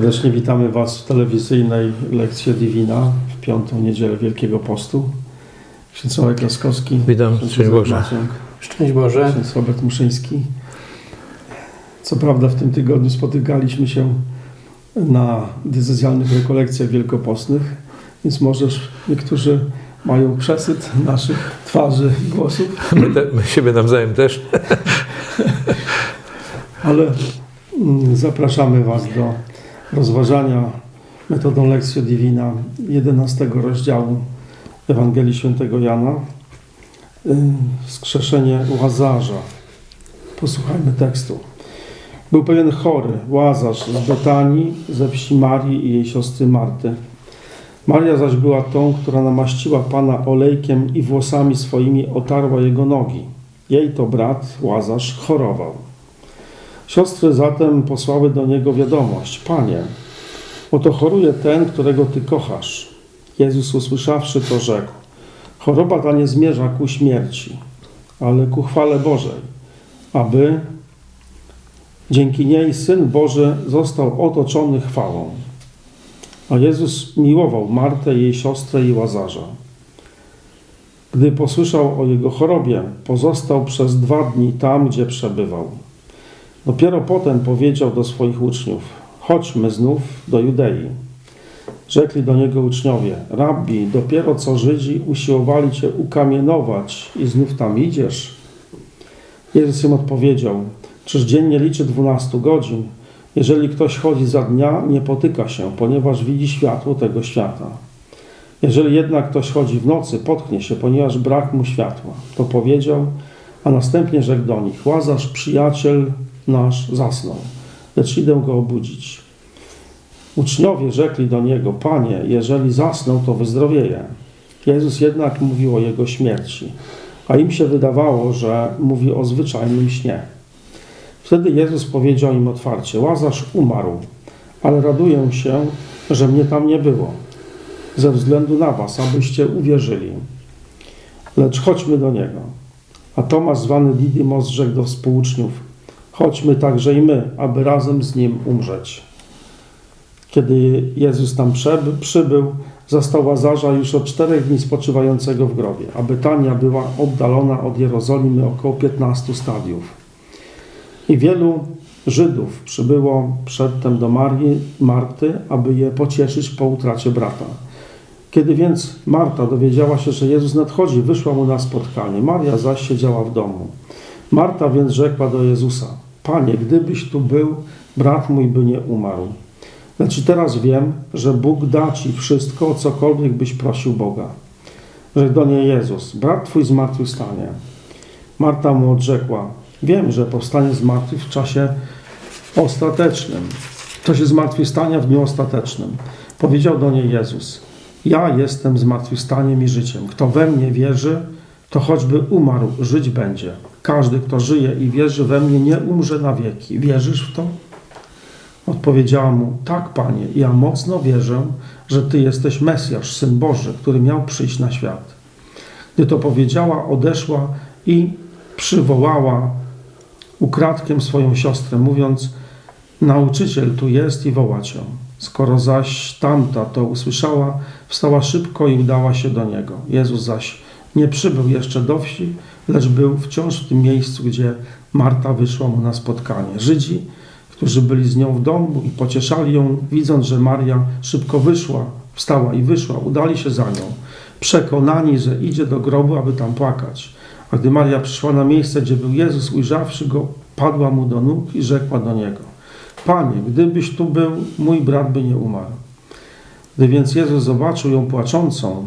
Serdecznie witamy Was w telewizyjnej lekcji Divina w piątą niedzielę Wielkiego Postu. Ksiądz Olek Laskowski. Witam, szczęść Boże. Szczęść Boże. Ksiądz Robert Muszyński. Co prawda w tym tygodniu spotykaliśmy się na diecezjalnych rekolekcjach wielkopostnych, więc możesz niektórzy mają przesyt naszych twarzy i głosów, My, te, my siebie nawzajem też. ale mm, zapraszamy Was do rozważania metodą Lectio Divina 11 rozdziału Ewangelii Świętego Jana. Y, Wskrzeszenie Łazarza. Posłuchajmy tekstu. Był pewien chory, Łazarz z Betanii, ze wsi Marii i jej siostry Marty. Maria zaś była tą, która namaściła Pana olejkiem i włosami swoimi otarła jego nogi. Jej to brat, Łazarz, chorował. Siostry zatem posłały do niego wiadomość: Panie, oto choruje ten, którego ty kochasz. Jezus usłyszawszy to rzekł: Choroba ta nie zmierza ku śmierci, ale ku chwale Bożej, aby dzięki niej Syn Boży został otoczony chwałą. A Jezus miłował Martę, jej siostrę i Łazarza. Gdy posłyszał o jego chorobie, pozostał przez dwa dni tam, gdzie przebywał. Dopiero potem powiedział do swoich uczniów: Chodźmy znów do Judei. Rzekli do niego uczniowie: Rabbi, dopiero co Żydzi usiłowali cię ukamienować i znów tam idziesz? Jezus im odpowiedział: Czyż dzień nie liczy dwunastu godzin? Jeżeli ktoś chodzi za dnia, nie potyka się, ponieważ widzi światło tego świata. Jeżeli jednak ktoś chodzi w nocy, potknie się, ponieważ brak mu światła. To powiedział, a następnie rzekł do nich: Łazarz, przyjaciel nasz, zasnął, lecz idę go obudzić. Uczniowie rzekli do niego: Panie, jeżeli zasnął, to wyzdrowieje. Jezus jednak mówił o jego śmierci, a im się wydawało, że mówi o zwyczajnym śnie. Wtedy Jezus powiedział im otwarcie: Łazarz umarł, ale raduję się, że mnie tam nie było, ze względu na was, abyście uwierzyli. Lecz chodźmy do niego. A Tomasz, zwany Didymos, rzekł do współuczniów: Chodźmy także i my, aby razem z nim umrzeć. Kiedy Jezus tam przybył, zastał Łazarza już od czterech dni spoczywającego w grobie, a Betania była oddalona od Jerozolimy około 15 stadiów. I wielu Żydów przybyło przedtem do Marii, Marty, aby je pocieszyć po utracie brata. Kiedy więc Marta dowiedziała się, że Jezus nadchodzi, wyszła mu na spotkanie. Maria zaś siedziała w domu. Marta więc rzekła do Jezusa: Panie, gdybyś tu był, brat mój by nie umarł. Lecz teraz wiem, że Bóg da ci wszystko, cokolwiek byś prosił Boga. Rzekł do niej Jezus: Brat twój zmartwychwstanie. Marta mu odrzekła: Wiem, że powstanie z martwych w czasie ostatecznym, w czasie zmartwychwstania w dniu ostatecznym. Powiedział do niej Jezus: Ja jestem zmartwychwstaniem i życiem. Kto we mnie wierzy, to choćby umarł, żyć będzie. Każdy, kto żyje i wierzy we mnie, nie umrze na wieki. Wierzysz w to? Odpowiedziała mu: Tak, panie, ja mocno wierzę, że ty jesteś Mesjasz, syn Boży, który miał przyjść na świat. Gdy to powiedziała, odeszła i przywołała ukradkiem swoją siostrę, mówiąc: Nauczyciel tu jest i wołać ją. Skoro zaś tamta to usłyszała, wstała szybko i udała się do niego. Jezus zaś nie przybył jeszcze do wsi, lecz był wciąż w tym miejscu, gdzie Marta wyszła mu na spotkanie. Żydzi, którzy byli z nią w domu i pocieszali ją, widząc, że Maria szybko wyszła, wstała i wyszła, udali się za nią, przekonani, że idzie do grobu, aby tam płakać. A gdy Maria przyszła na miejsce, gdzie był Jezus, ujrzawszy go, padła mu do nóg i rzekła do niego: Panie, gdybyś tu był, mój brat by nie umarł. Gdy więc Jezus zobaczył ją płaczącą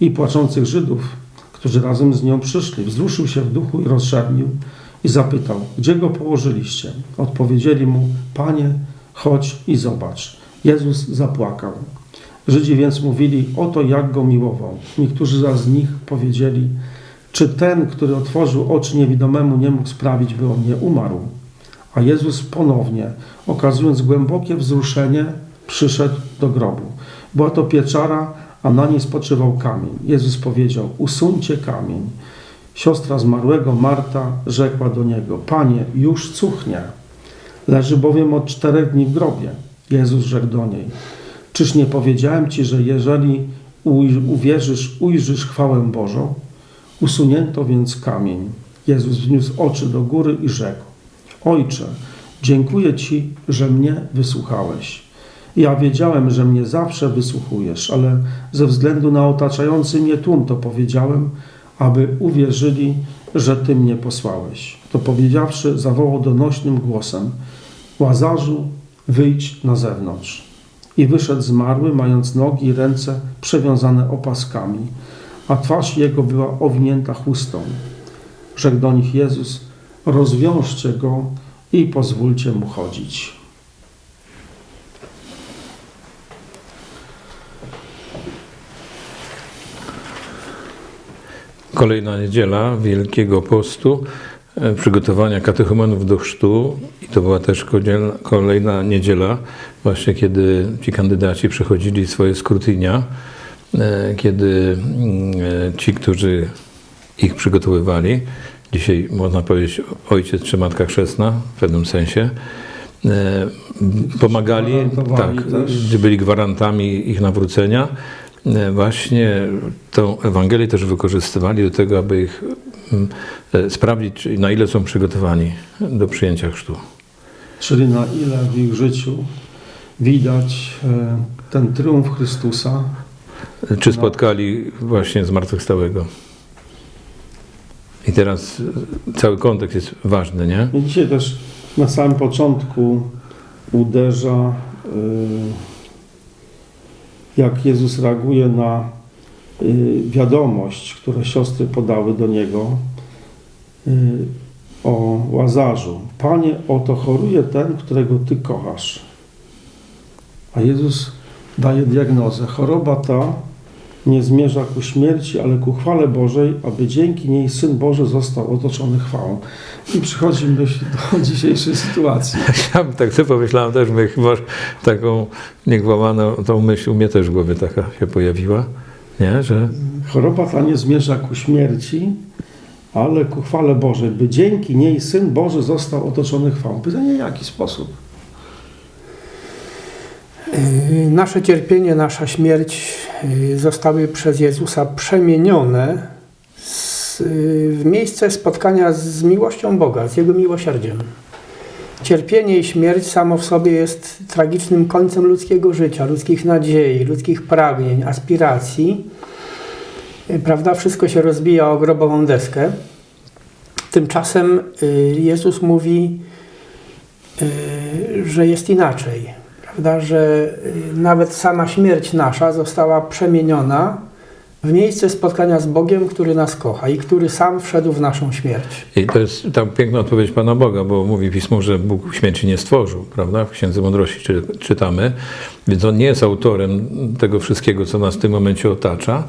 i płaczących Żydów, którzy razem z nią przyszli, wzruszył się w duchu i rozszarnił i zapytał, gdzie go położyliście? Odpowiedzieli mu, Panie, chodź i zobacz. Jezus zapłakał. Żydzi więc mówili, oto jak go miłował. Niektórzy z nich powiedzieli, czy ten, który otworzył oczy niewidomemu, nie mógł sprawić, by on nie umarł? A Jezus ponownie, okazując głębokie wzruszenie, przyszedł do grobu. Była to pieczara, a na niej spoczywał kamień. Jezus powiedział: Usuńcie kamień. Siostra zmarłego, Marta, rzekła do niego: Panie, już cuchnie. Leży bowiem od czterech dni w grobie. Jezus rzekł do niej: Czyż nie powiedziałem ci, że jeżeli uwierzysz, ujrzysz chwałę Bożą? Usunięto więc kamień. Jezus wzniósł oczy do góry i rzekł: Ojcze, dziękuję Ci, że mnie wysłuchałeś. Ja wiedziałem, że mnie zawsze wysłuchujesz, ale ze względu na otaczający mnie tłum to powiedziałem, aby uwierzyli, że Ty mnie posłałeś. To powiedziawszy, zawołał donośnym głosem: Łazarzu, wyjdź na zewnątrz. I wyszedł zmarły, mając nogi i ręce przewiązane opaskami, a twarz jego była owinięta chustą. Rzekł do nich Jezus: Rozwiążcie go i pozwólcie mu chodzić. Kolejna niedziela Wielkiego Postu, e, przygotowania katechumenów do chrztu. I to była też kolejna niedziela, właśnie kiedy ci kandydaci przechodzili swoje skrutynia, e, kiedy mm, e, ci, którzy ich przygotowywali, dzisiaj można powiedzieć ojciec czy matka chrzestna w pewnym sensie, pomagali, tak, byli gwarantami ich nawrócenia, właśnie tą Ewangelię też wykorzystywali do tego, aby ich mm, e, sprawdzić, na ile są przygotowani do przyjęcia chrztu. Czyli na ile w ich życiu widać e, ten triumf Chrystusa, Czy spotkali właśnie zmartwychwstałego. I teraz e, cały kontekst jest ważny, nie? I dzisiaj też na samym początku uderza, y, jak Jezus reaguje na y, wiadomość, które siostry podały do Niego y, o Łazarzu. Panie, oto choruje ten, którego Ty kochasz. A Jezus daje diagnozę. Choroba ta nie zmierza ku śmierci, ale ku chwale Bożej, aby dzięki niej Syn Boży został otoczony chwałą. I przychodzi myśl do dzisiejszej sytuacji. Ja tak sobie pomyślałem też, my chyba taką niegłamaną tą myśl u mnie też w głowie taka się pojawiła, nie? Że Choroba ta nie zmierza ku śmierci, ale ku chwale Bożej, by dzięki niej Syn Boży został otoczony chwałą. Pytanie, w jaki sposób? Y, Nasze cierpienie, nasza śmierć y, zostały przez Jezusa przemienione y, w miejsce spotkania z miłością Boga, z Jego miłosierdziem. Cierpienie i śmierć samo w sobie jest tragicznym końcem ludzkiego życia, ludzkich nadziei, ludzkich pragnień, aspiracji. Prawda? Wszystko się rozbija o grobową deskę. Tymczasem Jezus mówi, że jest inaczej prawda, że y, nawet sama śmierć nasza została przemieniona w miejsce spotkania z Bogiem, który nas kocha i który sam wszedł w naszą śmierć. I to jest ta piękna odpowiedź Pana Boga, bo mówi Pismo, że Bóg śmierci nie stworzył, prawda? W Księdze Mądrości czy, czytamy. Więc On nie jest autorem tego wszystkiego, co nas w tym momencie otacza,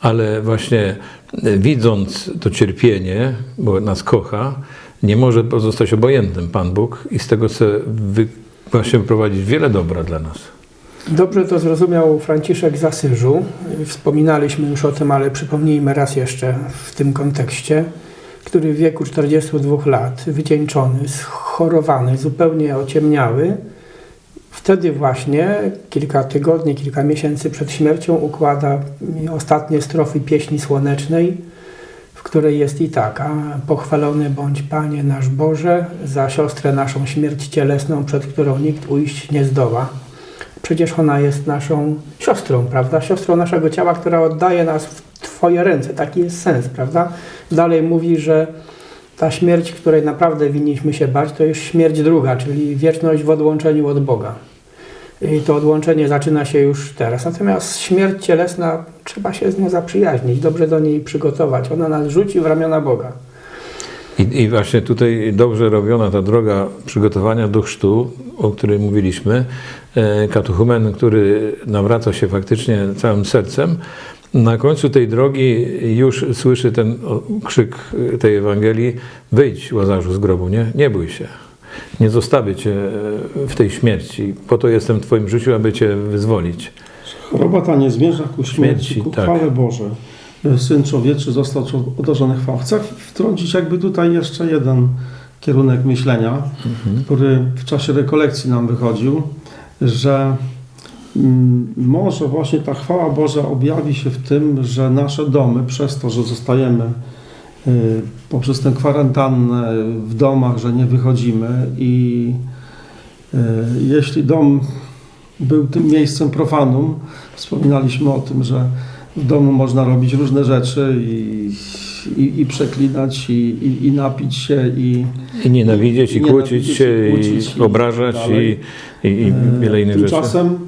ale właśnie e, widząc to cierpienie, bo nas kocha, nie może pozostać obojętnym Pan Bóg i z tego chce wy, właśnie wyprowadzić wiele dobra dla nas. Dobrze to zrozumiał Franciszek z Asyżu. Wspominaliśmy już o tym, ale przypomnijmy raz jeszcze w tym kontekście, który w wieku 42 lat, wycieńczony, schorowany, zupełnie ociemniały, wtedy właśnie, kilka tygodni, kilka miesięcy przed śmiercią, układa ostatnie strofy pieśni słonecznej, w której jest i taka: Pochwalony bądź Panie nasz Boże, za siostrę naszą śmierć cielesną, przed którą nikt ujść nie zdoła. Przecież ona jest naszą siostrą, prawda? Siostrą naszego ciała, która oddaje nas w Twoje ręce. Taki jest sens, prawda? Dalej mówi, że ta śmierć, której naprawdę winniśmy się bać, to już śmierć druga, czyli wieczność w odłączeniu od Boga. I to odłączenie zaczyna się już teraz. Natomiast śmierć cielesna, trzeba się z nią zaprzyjaźnić, dobrze do niej przygotować. Ona nas rzuci w ramiona Boga. I, I właśnie tutaj dobrze robiona ta droga przygotowania do chrztu, o której mówiliśmy, e, katechumen, który nawraca się faktycznie całym sercem, na końcu tej drogi już słyszy ten krzyk tej Ewangelii: wyjdź, Łazarzu, z grobu, nie, nie bój się. Nie zostawię cię e, w tej śmierci. Po to jestem w twoim życiu, aby cię wyzwolić. Choroba ta nie zmierza ku śmierci, Śmierci, ku tak. chwale Bożej. Syn człowieczy został otoczony chwałą. Chcę wtrącić jakby tutaj jeszcze jeden kierunek myślenia, który w czasie rekolekcji nam wychodził. że mm, może właśnie ta chwała Boża objawi się w tym, że nasze domy, przez to, że zostajemy poprzez tę kwarantannę w domach, że nie wychodzimy i y, jeśli dom był tym miejscem profanum, wspominaliśmy o tym, że w domu można robić różne rzeczy i, i, i przeklinać, i, i, i napić się, i, I nienawidzieć, i, I kłócić się, i kłócić, i i obrażać, i, i, i wiele innych rzeczy. Tymczasem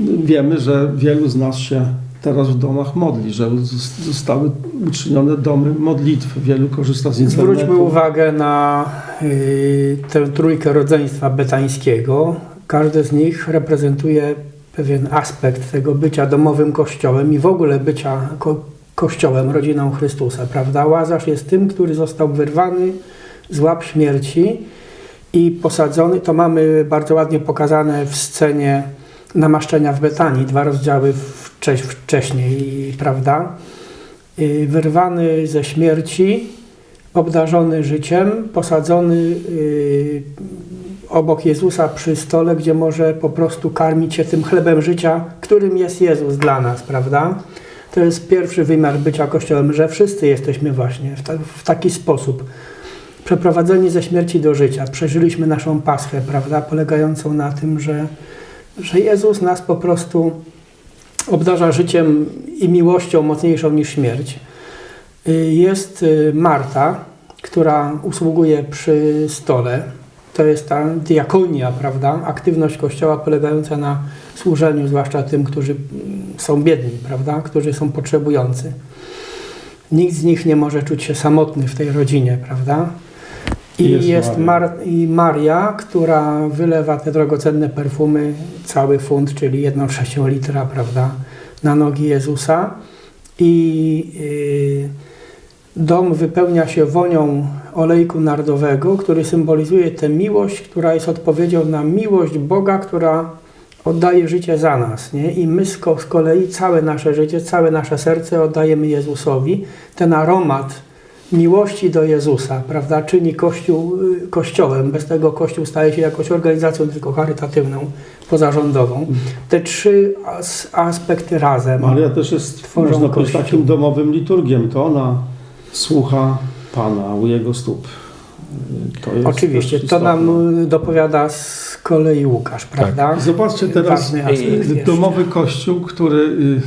wiemy, że wielu z nas się teraz w domach modli, że zos- zostały uczynione domy modlitwy. Wielu korzysta z internetu. Zwróćmy uwagę na y, tę trójkę rodzeństwa betańskiego. Każdy z nich reprezentuje pewien aspekt tego bycia domowym kościołem i w ogóle bycia ko- kościołem, rodziną Chrystusa, prawda? Łazarz jest tym, który został wyrwany z łap śmierci i posadzony. To mamy bardzo ładnie pokazane w scenie namaszczenia w Betanii, dwa rozdziały wcześ, wcześniej, prawda? Y, Wyrwany ze śmierci, obdarzony życiem, posadzony y, obok Jezusa przy stole, gdzie może po prostu karmić się tym chlebem życia, którym jest Jezus dla nas, prawda? To jest pierwszy wymiar bycia Kościołem, że wszyscy jesteśmy właśnie w, ta, w taki sposób przeprowadzeni ze śmierci do życia. Przeżyliśmy naszą paschę, prawda, polegającą na tym, że, że Jezus nas po prostu obdarza życiem i miłością mocniejszą niż śmierć. Y, Jest y, Marta, która usługuje przy stole. To jest ta diakonia, prawda? Aktywność Kościoła polegająca na służeniu, zwłaszcza tym, którzy mm, są biedni, prawda? Którzy są potrzebujący. Nikt z nich nie może czuć się samotny w tej rodzinie, prawda? I jest jest. Mar- i Maria, która wylewa te drogocenne perfumy, cały funt, czyli jedną trzecią litra, prawda, na nogi Jezusa. I y, dom wypełnia się wonią olejku nardowego, który symbolizuje tę miłość, która jest odpowiedzią na miłość Boga, która oddaje życie za nas. Nie? I my z kolei całe nasze życie, całe nasze serce oddajemy Jezusowi. Ten aromat miłości do Jezusa, prawda, czyni Kościół y, kościołem. Bez tego Kościół staje się jakąś organizacją tylko charytatywną, pozarządową. Te trzy as- aspekty razem. Maria też jest, Tworzą można powiedzieć, Kościół. takim domowym liturgiem. To ona słucha Pana u Jego stóp. To jest Oczywiście, to nam y, dopowiada z kolei Łukasz, prawda? Zobaczcie teraz Ważny aspekt y, jeszcze. domowy kościół, który y,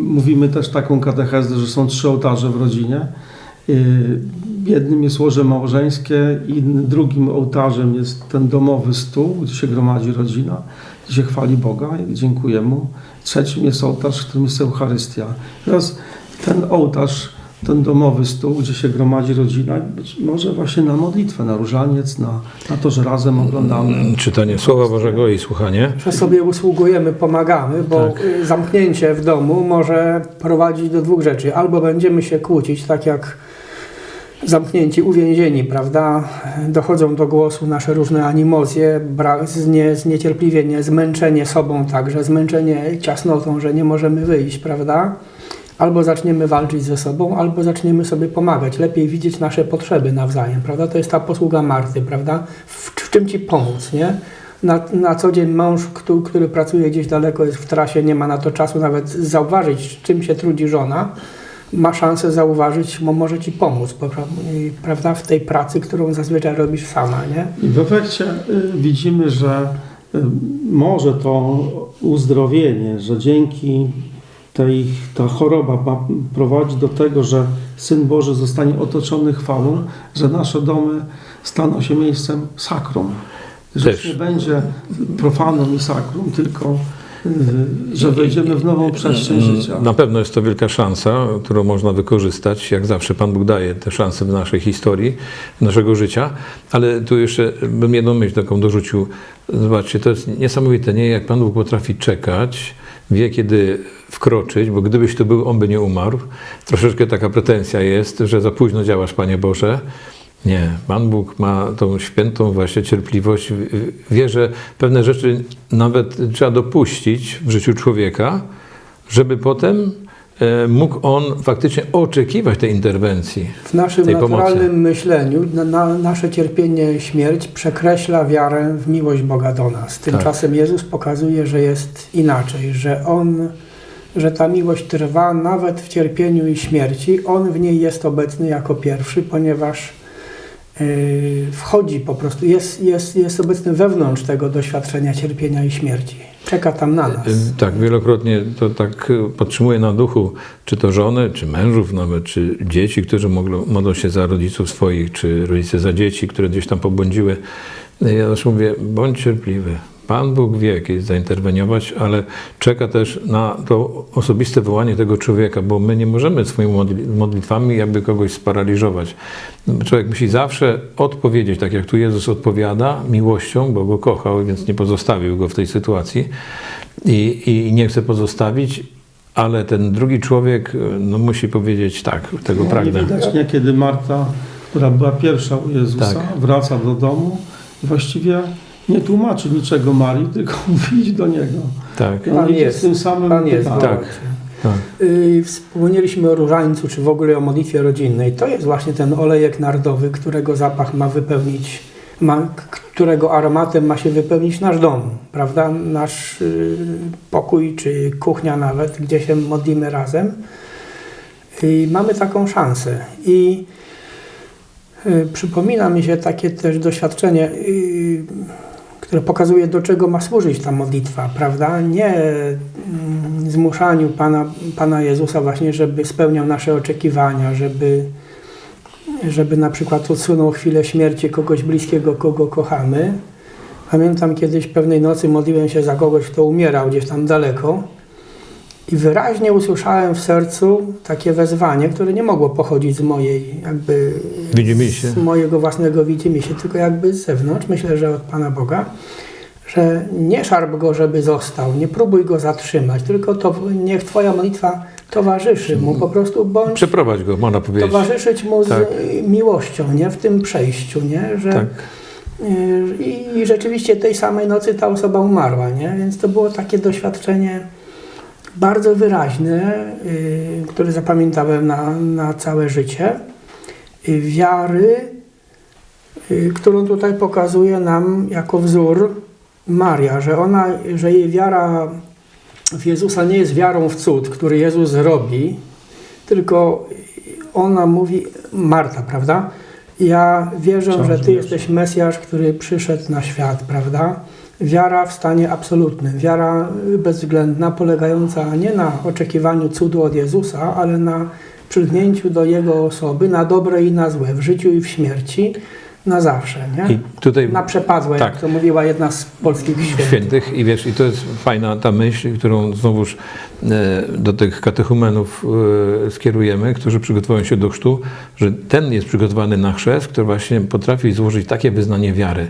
mówimy też taką katechezę, że są trzy ołtarze w rodzinie. Y, Jednym jest łoże małżeńskie, innym, drugim ołtarzem jest ten domowy stół, gdzie się gromadzi rodzina, gdzie się chwali Boga i dziękuję Mu. Trzecim jest ołtarz, w którym jest Eucharystia. Teraz ten ołtarz, ten domowy stół, gdzie się gromadzi rodzina, być może właśnie na modlitwę, na różaniec, na, na to, że razem oglądamy Czytanie Słowa Bożego i słuchanie. Że sobie usługujemy, pomagamy, bo Tak. zamknięcie w domu może prowadzić do dwóch rzeczy. Albo będziemy się kłócić, tak jak zamknięci, uwięzieni, prawda? Dochodzą do głosu nasze różne animozje, brak, znie, zniecierpliwienie, zmęczenie sobą także, zmęczenie ciasnotą, że nie możemy wyjść, prawda? Albo zaczniemy walczyć ze sobą, albo zaczniemy sobie pomagać. Lepiej widzieć nasze potrzeby nawzajem, prawda? To jest ta posługa Marty, prawda? W, w czym ci pomóc, nie? Na, na co dzień mąż, który, który pracuje gdzieś daleko, jest w trasie, nie ma na to czasu nawet zauważyć, czym się trudzi żona, ma szansę zauważyć, bo może ci pomóc, po- i- prawda, w tej pracy, którą zazwyczaj robisz sama, nie? I w efekcie y, widzimy, że y, może to uzdrowienie, że dzięki tej, ta choroba ma prowadzić do tego, że Syn Boży zostanie otoczony chwałą, że nasze domy staną się miejscem sakrum. Że Też. nie będzie profaną i sakrum, tylko y, że wejdziemy w nową przestrzeń życia. Na pewno jest to wielka szansa, którą można wykorzystać. Jak zawsze Pan Bóg daje te szanse w naszej historii, naszego życia. Ale tu jeszcze bym jedną myśl taką dorzucił. Zobaczcie, to jest niesamowite, nie? Jak Pan Bóg potrafi czekać, wie kiedy wkroczyć, bo gdybyś tu był, On by nie umarł. Troszeczkę taka pretensja jest, że za późno działasz, Panie Boże. Nie, Pan Bóg ma tą świętą właśnie cierpliwość. Wie, że pewne rzeczy nawet trzeba dopuścić w życiu człowieka, żeby potem mógł on faktycznie oczekiwać tej interwencji. W naszym tej pomocy. naturalnym myśleniu na, na, nasze cierpienie, śmierć przekreśla wiarę w miłość Boga do nas. Tymczasem Jezus pokazuje, że jest inaczej, że On, że ta miłość trwa nawet w cierpieniu i śmierci. On w niej jest obecny jako pierwszy, ponieważ yy, wchodzi po prostu, jest, jest, jest obecny wewnątrz tego doświadczenia cierpienia i śmierci. Czeka tam na nas. E, Tak, wielokrotnie to tak e, podtrzymuje na duchu, czy to żony, czy mężów nawet, czy dzieci, którzy mogą, modlą się za rodziców swoich, czy rodzice za dzieci, które gdzieś tam pobłądziły. Ja zawsze mówię, bądź cierpliwy. Pan Bóg wie, kiedy zainterweniować, ale czeka też na to osobiste wołanie tego człowieka, bo my nie możemy swoimi modli- modlitwami jakby kogoś sparaliżować. Człowiek musi zawsze odpowiedzieć, tak jak tu Jezus odpowiada, miłością, bo go kochał, więc nie pozostawił go w tej sytuacji i, i nie chce pozostawić, ale ten drugi człowiek no, musi powiedzieć tak, tego No, pragnę. Nie widać niekiedy Marta, która była pierwsza u Jezusa, Tak. wraca do domu i właściwie nie tłumaczy niczego Marii, tylko mówi do Niego. Tak, on Pan jest, z tym samym Pan jest. Tak. tak. Yy, Wspomnieliśmy o różańcu, czy w ogóle o modlitwie rodzinnej. To jest właśnie ten olejek nardowy, którego zapach ma wypełnić, ma, którego aromatem ma się wypełnić nasz dom, prawda? Nasz yy, pokój, czy kuchnia nawet, gdzie się modlimy razem. I mamy taką szansę. I yy, przypomina mi się takie też doświadczenie, yy, które pokazuje, do czego ma służyć ta modlitwa, prawda? Nie mm, zmuszaniu Pana, Pana Jezusa właśnie, żeby spełniał nasze oczekiwania, żeby, żeby na przykład odsunął chwilę śmierci kogoś bliskiego, kogo kochamy. Pamiętam kiedyś pewnej nocy modliłem się za kogoś, kto umierał gdzieś tam daleko i wyraźnie usłyszałem w sercu takie wezwanie, które nie mogło pochodzić z mojej jakby Widzimisię. z mojego własnego widzimisię, tylko jakby z zewnątrz, myślę, że od Pana Boga, że nie szarp go, żeby został, nie próbuj go zatrzymać, tylko to niech Twoja modlitwa towarzyszy mu, po prostu bądź Przeprowadź go, można powiedzieć. towarzyszyć mu z Tak. miłością, nie? W tym przejściu, nie? Że, Tak. I rzeczywiście tej samej nocy ta osoba umarła, nie? Więc to było takie doświadczenie bardzo wyraźne, y, które zapamiętałem na, na całe życie. Y, wiary, y, którą tutaj pokazuje nam jako wzór Maria, że ona, że jej wiara w Jezusa nie jest wiarą w cud, który Jezus zrobi, tylko ona mówi, Marta, prawda? Ja wierzę, Wciąż że Ty wierzę. jesteś Mesjasz, który przyszedł na świat, prawda? Wiara w stanie absolutnym, wiara bezwzględna, polegająca nie na oczekiwaniu cudu od Jezusa, ale na przylgnięciu do Jego osoby, na dobre i na złe, w życiu i w śmierci, na zawsze, nie? I tutaj Na przepadłe, Tak. jak to mówiła jedna z polskich świętych. świętych i wiesz, i to jest fajna ta myśl, którą znowuż e, do tych katechumenów e, skierujemy, którzy przygotowują się do chrztu, że ten jest przygotowany na chrzest, który właśnie potrafi złożyć takie wyznanie wiary,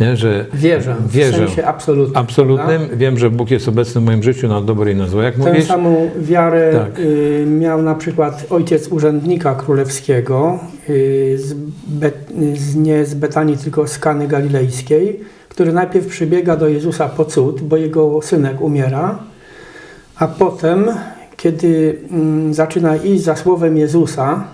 nie? że Wierzę, w Wierzę. sensie absolutnym. absolutnym, prawda? wiem, że Bóg jest obecny w moim życiu na dobre i na złe, jak Tę mówisz. samą wiarę Tak. y, miał na przykład ojciec urzędnika królewskiego, y, z Be, z, nie z Betanii, tylko z Kany Galilejskiej, który najpierw przybiega do Jezusa po cud, bo jego synek umiera, a potem, kiedy mm, zaczyna iść za słowem Jezusa,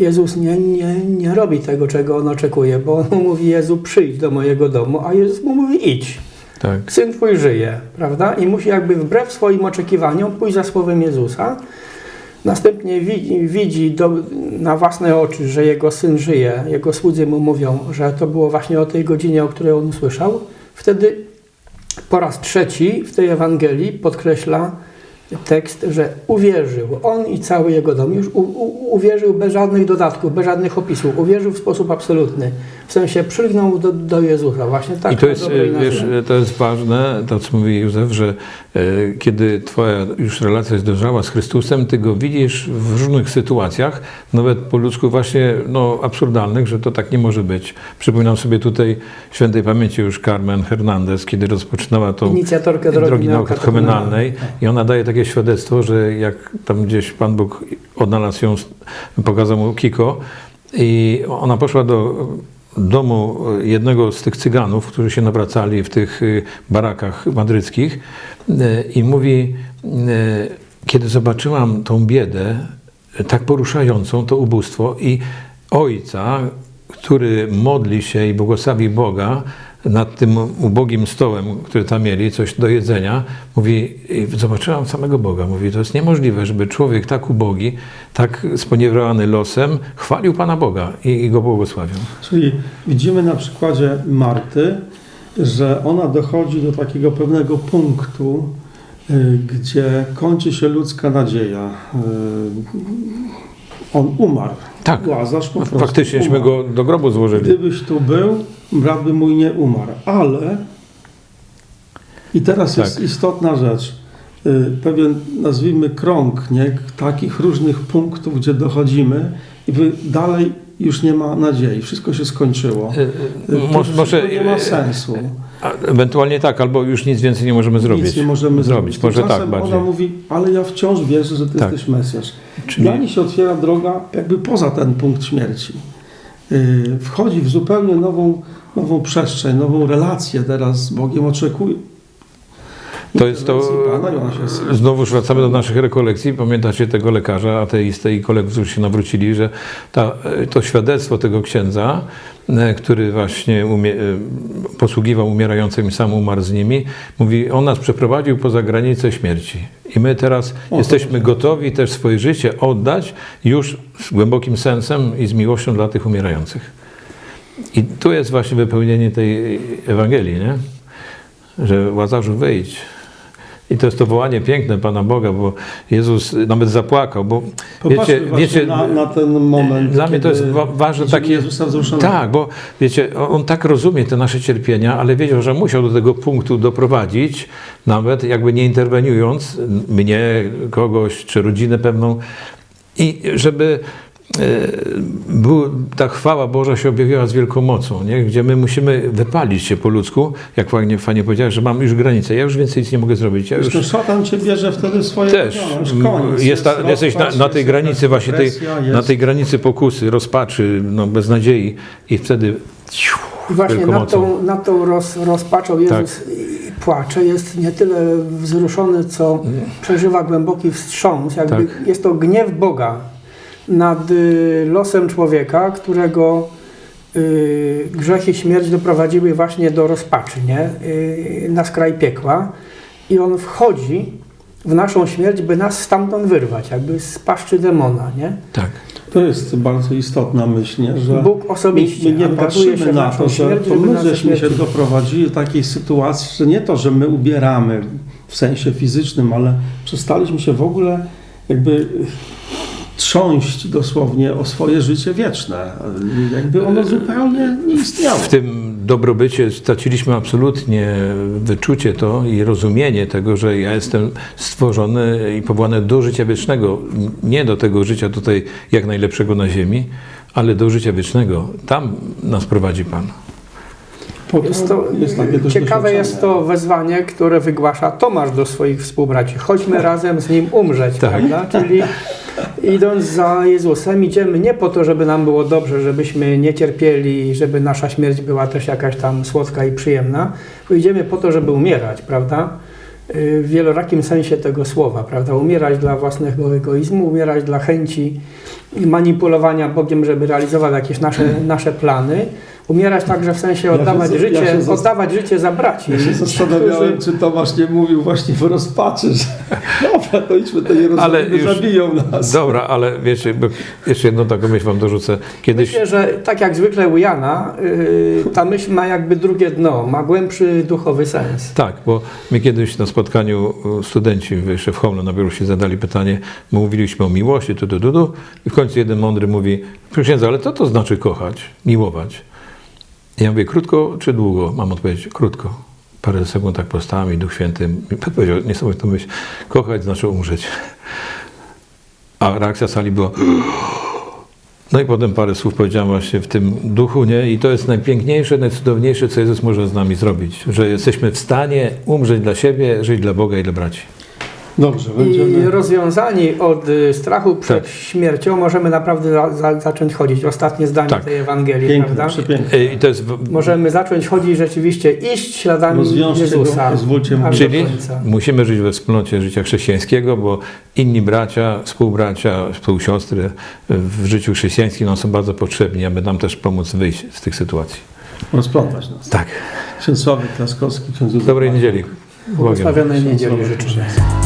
Jezus nie, nie, nie robi tego, czego on oczekuje, bo on mówi, Jezu, przyjdź do mojego domu, a Jezus mu mówi, idź Tak. syn twój żyje, prawda? I musi jakby wbrew swoim oczekiwaniom pójść za słowem Jezusa. Następnie widzi, widzi do, na własne oczy, że jego syn żyje. Jego słudzy mu mówią, że to było właśnie o tej godzinie, o której on usłyszał. Wtedy po raz trzeci w tej Ewangelii podkreśla tekst, że uwierzył. On i cały jego dom już u, u, uwierzył bez żadnych dodatków, bez żadnych opisów. Uwierzył w sposób absolutny. W sensie przylgnął do, do Jezusa. Właśnie tak. I to jest, e, wiesz, e, to jest ważne, to co mówi Józef, że e, kiedy twoja już relacja jest dojrzała z Chrystusem, ty go widzisz w różnych sytuacjach, nawet po ludzku właśnie no, absurdalnych, że to tak nie może być. Przypominam sobie tutaj świętej pamięci już Carmen Hernandez, kiedy rozpoczynała tą Inicjatorkę drogi, drogi nauki i ona daje takie świadectwo, że jak tam gdzieś Pan Bóg odnalazł ją, pokazał mu Kiko i ona poszła do domu jednego z tych cyganów, którzy się nawracali w tych y, barakach madryckich y, i mówi y, kiedy zobaczyłam tą biedę, tak poruszającą, to ubóstwo i ojca, który modli się i błogosławi Boga nad tym ubogim stołem, który tam mieli, coś do jedzenia, mówi, zobaczyłam samego Boga, mówi, to jest niemożliwe, żeby człowiek tak ubogi, tak sponiewrowany losem, chwalił Pana Boga i, i go błogosławił. Czyli widzimy na przykładzie Marty, że ona dochodzi do takiego pewnego punktu, y, gdzie kończy się ludzka nadzieja. Y, On umarł. Tak. Łazarz po prostu go do grobu złożyli. Gdybyś tu był, brat by mój nie umarł. Ale i teraz Tak. jest istotna rzecz. Y, Pewien, nazwijmy, krąg nie? takich różnych punktów, gdzie dochodzimy i dalej już nie ma nadziei. Wszystko się skończyło. Y, Y, to mo- Może, nie ma sensu. A, ewentualnie tak, albo już nic więcej nie możemy zrobić. Nic nie możemy zrobić. zrobić. Może tak bardziej. Ona mówi, ale ja wciąż wierzę, że Ty Tak. jesteś Mesjasz. Czyli- Dla niej się otwiera droga jakby poza ten punkt śmierci. Yy, Wchodzi w zupełnie nową, nową przestrzeń, nową relację teraz z Bogiem, oczekuje. To jest to, znowu wracamy do naszych rekolekcji. Pamiętacie tego lekarza, ateistę i kolegów, którzy się nawrócili, że ta, to świadectwo tego księdza, e, który właśnie umie, e, posługiwał umierającym sam umarł z nimi, mówi, on nas przeprowadził poza granicę śmierci. I my teraz O, jesteśmy gotowi też swoje życie oddać już z głębokim sensem i z miłością dla tych umierających. I tu jest właśnie wypełnienie tej Ewangelii, nie? że Łazarzu wyjdź. I to jest to wołanie piękne Pana Boga, bo Jezus nawet zapłakał, bo Popatrzmy wiecie, wiecie na, na ten moment. dla mnie to jest ważne takie... Tak, bo wiecie, on, tak rozumie te nasze cierpienia, ale wiedział, że musiał do tego punktu doprowadzić, nawet jakby nie interweniując, mnie, kogoś, czy rodzinę pewną, i żeby był, ta chwała Boża się objawiała z wielką mocą, nie? gdzie my musimy wypalić się po ludzku, jak fajnie, fajnie powiedziałeś, że mam już granicę, ja już więcej nic nie mogę zrobić. Ja już Zresztą szatan cię bierze wtedy swoje też koniec. jest ta, jesteś na, rozpacz, na tej jest granicy właśnie tej, na tej granicy pokusy, rozpaczy, no, beznadziei i wtedy I właśnie nad mocą. tą, nad tą roz, rozpaczą Jezus Tak. i płacze, jest nie tyle wzruszony, co przeżywa głęboki wstrząs. Jakby Tak. Jest to gniew Boga nad y, losem człowieka, którego y, grzech i śmierć doprowadziły właśnie do rozpaczy, nie? Y, na skraj piekła. I on wchodzi w naszą śmierć, by nas stamtąd wyrwać, jakby z paszczy demona, nie? Tak. To jest bardzo istotna myśl, nie? że Bóg osobiście my nie angażuje patrzymy na to, że śmierć, to my żeśmy się doprowadzili do takiej sytuacji, że nie to, że my ubieramy w sensie fizycznym, ale przestaliśmy się w ogóle jakby trząść dosłownie o swoje życie wieczne. Jakby ono zupełnie nie istniało. W tym dobrobycie straciliśmy absolutnie wyczucie to i rozumienie tego, że ja jestem stworzony i powołany do życia wiecznego. Nie do tego życia tutaj jak najlepszego na ziemi, ale do życia wiecznego. Tam nas prowadzi Pan. Jest to, jest ciekawe jest to wezwanie, które wygłasza Tomasz do swoich współbraci. Chodźmy razem z nim umrzeć, Tak. prawda? Czyli idąc za Jezusem, idziemy nie po to, żeby nam było dobrze, żebyśmy nie cierpieli, żeby nasza śmierć była też jakaś tam słodka i przyjemna, idziemy po to, żeby umierać, prawda? W wielorakim sensie tego słowa, prawda? Umierać dla własnego egoizmu, umierać dla chęci manipulowania Bogiem, żeby realizować jakieś nasze, nasze plany. Umierać także w sensie Ja się oddawać ja życie, się zas- oddawać życie za braci. Ja się zastanawiałem, czy Tomasz nie mówił właśnie w rozpaczy, że dobra, to idźmy do Jerozolimy, Ale już- zabiją nas. Dobra, ale bo jeszcze jedną taką myśl wam dorzucę. Kiedyś Myślę, że tak jak zwykle u Jana, yy, ta myśl ma jakby drugie dno, ma głębszy duchowy sens. Tak, bo my kiedyś na spotkaniu studenci w- jeszcze w Homlu na Białorusi zadali pytanie, mówiliśmy o miłości, tu, tu, tu, tu, i w końcu jeden mądry mówi, proszę księdza, ale co to znaczy kochać, miłować? Ja mówię, krótko czy długo? Mam odpowiedź, krótko. Parę sekund tak postałem i Duch Święty mi powiedział niesamowitą myśl, kochać znaczy umrzeć. A reakcja sali była, no i potem parę słów powiedziałem właśnie w tym duchu, nie? I to jest najpiękniejsze, najcudowniejsze, co Jezus może z nami zrobić. Że jesteśmy w stanie umrzeć dla siebie, żyć dla Boga i dla braci. Dobrze, I będziemy... rozwiązani od y, strachu przed Tak. śmiercią możemy naprawdę za, za, zacząć chodzić. Ostatnie zdanie Tak. tej Ewangelii, Piękne, prawda? przepiękne. E, I to jest Możemy zacząć chodzić rzeczywiście, iść śladami Rozwiążcie Jezusa. Czyli musimy żyć we wspólnocie życia chrześcijańskiego, bo inni bracia, współbracia, współsiostry w życiu chrześcijańskim nam są bardzo potrzebni, aby nam też pomóc wyjść z tych sytuacji. Rozplątać nas. Tak. Ksiądz Sławek Józef Dobrej niedzieli. Błogosławionej niedzieli. Klaskowski.